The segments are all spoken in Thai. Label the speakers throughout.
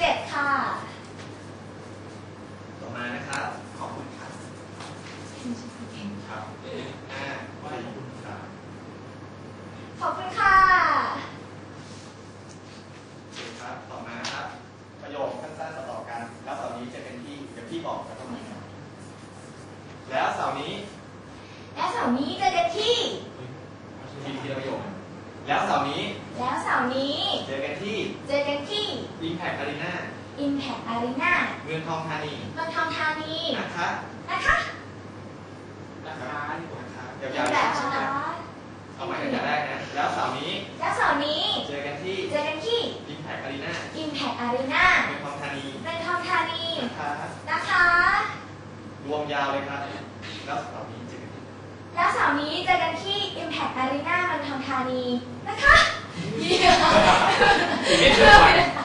Speaker 1: 17 ค่ะ ต่อ
Speaker 2: มา
Speaker 1: นะครับ
Speaker 3: ขอบคุณครับครับเอ๊ะ
Speaker 1: อ่าไขอบคุณครับ
Speaker 3: ขอบคุณค่ะ
Speaker 1: โอเคครับ ต่อมาครับ ประโยคสั้นๆต่อๆกัน แล้วเสานี้จะเป็นที่เดี๋ยวพี่บอกกัะต้องมีคแล้วเสาร์นี้
Speaker 3: แล้วเสาร์นี้เจอกันที่
Speaker 1: ทีมทีละประโยคแล้วเสาร์นี้
Speaker 3: แล้วเสาร์นี้
Speaker 1: เจอกันที่
Speaker 3: เจอกันที่
Speaker 1: Impact Arena
Speaker 3: Impact Arena
Speaker 1: เมืองทองธานี
Speaker 3: เมืองทองธานี
Speaker 1: นะคะ
Speaker 3: นะคะ
Speaker 1: นะคะดีกว่านะคะย
Speaker 3: แบา
Speaker 1: ว
Speaker 3: บ
Speaker 1: ๆ
Speaker 3: นะ
Speaker 1: นะคะเอาใหม่กันได้นะ แล้วเสาร์นี้
Speaker 3: แล้วเสาร์นี้
Speaker 1: เจอกันที่
Speaker 3: เจอกันที่
Speaker 1: Impact Arena
Speaker 3: Impact Arena
Speaker 1: เมืองทองธานี
Speaker 3: เมืองทองธานี
Speaker 1: นะคะ
Speaker 3: นะคะ
Speaker 1: รวมยาวเลยครับ แล้วเสาร์นี้เจอกันที่
Speaker 3: แล้วเสาร์นี้เจอกันที่ Impact Arena เมืองทองธานีนะคะเยี่ยม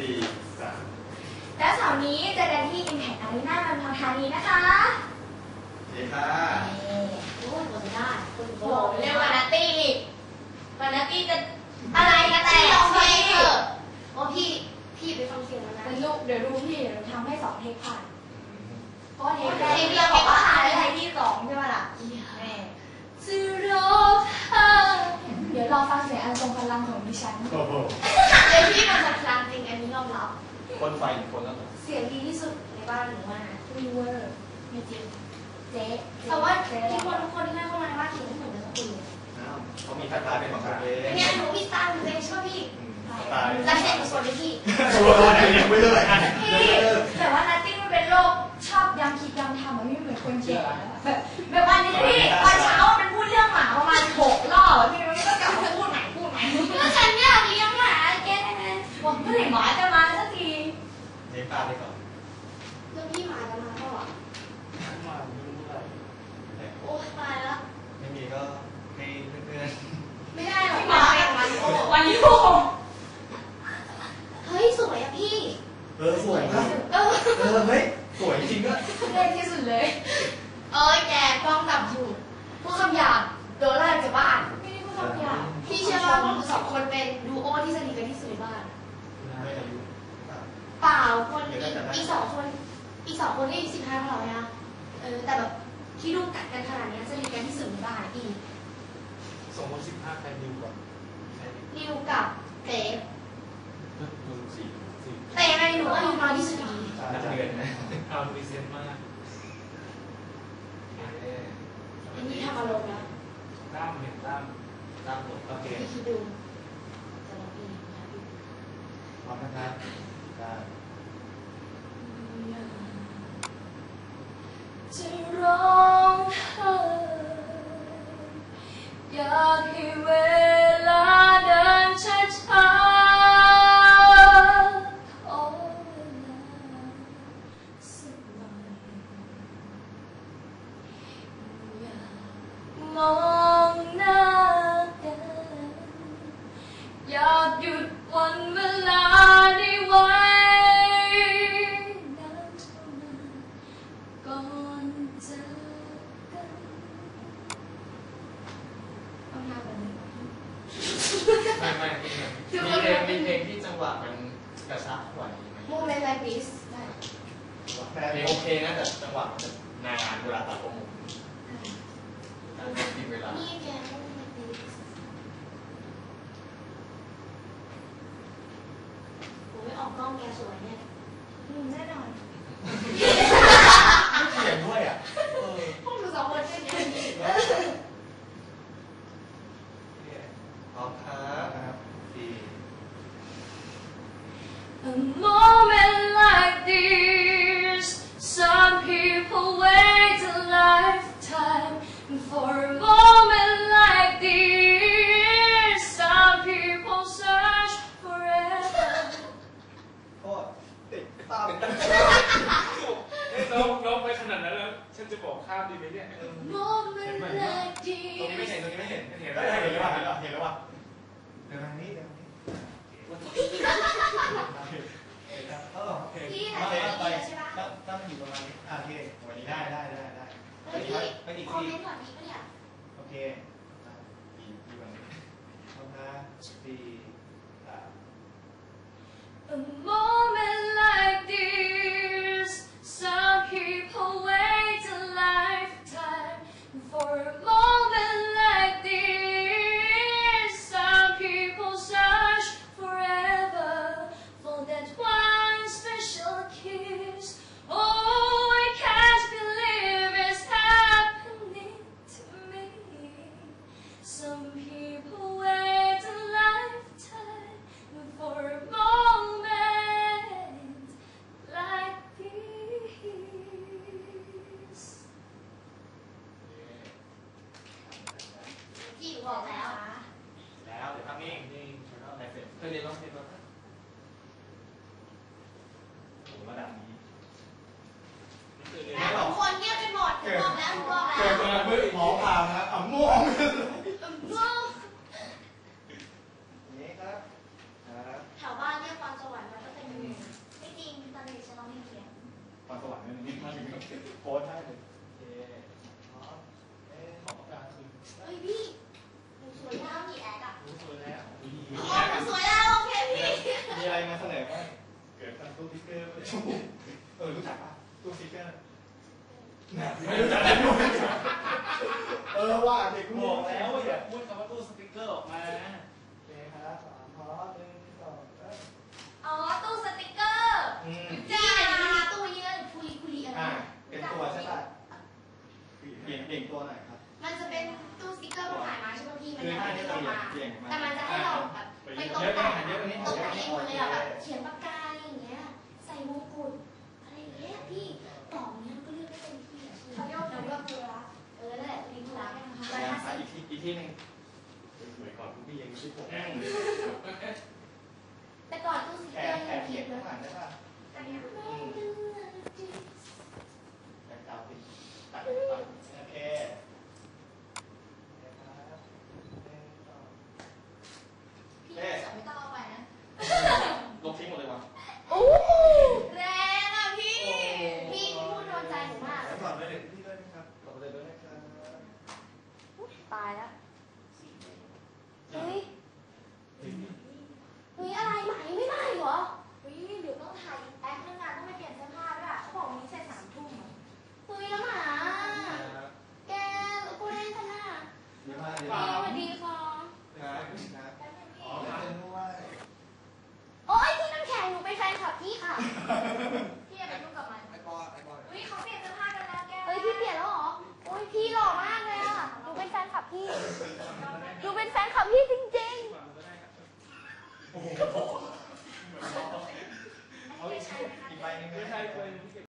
Speaker 1: สี่สาม
Speaker 3: แล้วเสาร์นี้เจอกันที่ Impact Arena เมืองทองธานีนะคะ
Speaker 1: โอเคค่ะ
Speaker 2: โอ้ยกว่าจะได้คน
Speaker 3: โอ้โหเรียกว่านัตตี้อีกวันนัตตี้จะ
Speaker 2: อะไร
Speaker 3: กั
Speaker 2: กันน
Speaker 3: แต่
Speaker 2: แต่
Speaker 3: ลอง
Speaker 2: เพ
Speaker 3: เพ
Speaker 2: ล
Speaker 3: ล
Speaker 2: ง
Speaker 3: ง
Speaker 2: เถ
Speaker 3: เถ
Speaker 2: อะ
Speaker 3: อะ
Speaker 2: โอ้พี่พี่ไปฟังเสียงแล้วนะ
Speaker 3: เป็นลูกเดี๋ยวดูพี่เดี๋ยวทำให้สองเทคผ่านเพราะว่าเทคแรก
Speaker 2: เทคเดี
Speaker 3: เดี
Speaker 2: ย
Speaker 3: ยวว
Speaker 2: บบอ
Speaker 3: อกก
Speaker 2: ว่า
Speaker 3: ว่า
Speaker 2: หา
Speaker 3: หายย
Speaker 2: เล
Speaker 3: เลยยที่สองใช่ไหมล่ะแม่จะร้องไห้เดี๋ยวรอฟังเสียงอันทรงพลังของดิฉัน
Speaker 1: โอ้โห
Speaker 2: เดี๋ยวพี่มันจะ
Speaker 1: คนไฟอีกคนแล้วเหรอ
Speaker 2: เสียงดีที่สุดในบ้านหนูว่านะ
Speaker 3: รีเวอร์
Speaker 2: ไม่จริง
Speaker 3: เจ๊
Speaker 2: แต่ว่าทุกคนทุกคนที่นั่งเข้ามาในบ้านเสียงไม่เหมือนกันสักคนเลย
Speaker 1: อ้าวเขามีสไตล์เป็นของตัวเอง
Speaker 2: เนี่ยหนูพี่ตาหนูเองชอบพี่
Speaker 1: อืมสไตล์
Speaker 2: รักเด็กกับส่วนเลยพี่
Speaker 1: โอ้โหเดี๋ยวยังไม่เลิกอะ
Speaker 3: พี่
Speaker 1: เดี๋ยวไม่เลิก
Speaker 3: แต่ว่านัตตี้มันเป็นโรคชอบย้ำคิดย้ำทำอะไม่เหมือนคนแก่แบบแบบวันนี้พี่ตอนเช้ามันพูดเรื่องหมาประมาณหกรอบพี่มันก็กลับมาพูดใหม่พูดใหม่
Speaker 2: ก็ฉันอยากเลี้ยงหมาแก
Speaker 3: บอกเมื่อไหร่หมาจะมาสักที
Speaker 1: เลี้ยงปลาไปก่อน
Speaker 2: แล้วพี่หมาจะมาเปล่าอะโอ้ยตายแล้ว
Speaker 1: ไม่มีก็ให้เพื่อน
Speaker 2: ไม่ได้หรอกหมาเป็นวันโอ้
Speaker 3: วันโย
Speaker 2: เฮ้ยสวยอะพี่
Speaker 1: ๆเออสวยมาก
Speaker 2: เออ
Speaker 1: เออเฮ้ยสวยจริงๆก็
Speaker 3: เล่นที่สุดเลย
Speaker 2: เอ้ยแกกล้องดับอยู่พูดคำหยาบโดนไล่จากบ้าน
Speaker 3: ไม่ได้พูดคำหยาบ
Speaker 2: พี่เชื่อว่าพวกหนูสองคนเป็นดูโอที่สนิทกันที่สุดในบ้าน
Speaker 1: ไม่อายุต่าง
Speaker 2: เปล่าคนอีกอีกสองคนอีกสองคนที่อายุสิบห้าเท่าเรานะเออแต่แบบที่ดูกัดกันขนาดเนี้ยสนิทกันที่สุดในบ้านอีก
Speaker 4: สมมติสิบห้าใครดิวก่อนใครดิว
Speaker 2: นิวกับเต๋
Speaker 4: ก็ดูสี่สี่
Speaker 2: เต๋ไงหนูอายุน้อยที่สุดดี
Speaker 1: นักเรียนนะ
Speaker 4: เอาดูมีเซนมาก
Speaker 1: เอ๊ะ
Speaker 2: อันนี้ทำอารมณ์นะ
Speaker 4: ตั้มเห็นตั้ม
Speaker 1: ตามผมโอเค
Speaker 2: พี่คิดดูจะลองปีนะพี่
Speaker 1: พร้อม นะครับได้
Speaker 3: จะร้องไห้อยากให้เวลาเดินช้าๆขอเวลาสักหน่อยอยากมองหน้ากัน อยากหยุดวันเวลาได้ไว้นานเท่านั้นก่อนจากกันต้องทำแบบนี้
Speaker 4: ไม่ไม่มีเพลงมีเพลงที่จังหวะมันกระชับกว่านี้ไหม
Speaker 2: โมเมนต์ like this ได้
Speaker 4: เพลงโอเคนะแต่จังหวะมันจะนานเวลาตัดผมนานกินเวลา
Speaker 2: นี่แกโมเมนต์ like this โอ้ยออกกล้องแกสวยเนี่ย ลงลง
Speaker 4: ไขนาดนั้นแล้ว ฉันจะบอกข้ามดีไหมเนี่ยเออ
Speaker 3: มองม
Speaker 1: ตรงนี้ไม่เห็นตรงนี้ไม่เห็นเห็นแล้วเห็นแล้วเห็นแล้วเห็นแล้วว่ะเดี๋ยวทางนี้เดี๋ยวทางนี้โอเค
Speaker 2: พี่หา
Speaker 1: ไป
Speaker 2: ไป
Speaker 1: ตั้งตั้งอยู่ประมาณนี้อะโอเควันนี้ได้ได้ได้ได้
Speaker 2: เฮ้ยพี่คอมเมนต์ก่อนนี้ก็ได้
Speaker 1: โอเคดีดีวันนี้ทำนะสี่สาม
Speaker 3: A moment
Speaker 2: บอกแล้ว
Speaker 1: แล้วเดี๋ยวทำเอง
Speaker 2: ไห
Speaker 1: น
Speaker 2: เคยเรียนร้องเพลง
Speaker 1: บ้า ตู้ติ๊กเกอร์ชมพูเออรู้จักปะตัวติ๊กเกอร์
Speaker 2: ไม่รู้จัก ที่หนึ่
Speaker 1: ง
Speaker 2: เหมือนก่
Speaker 1: อนพี่ยั
Speaker 3: งชิ
Speaker 1: บห
Speaker 4: ก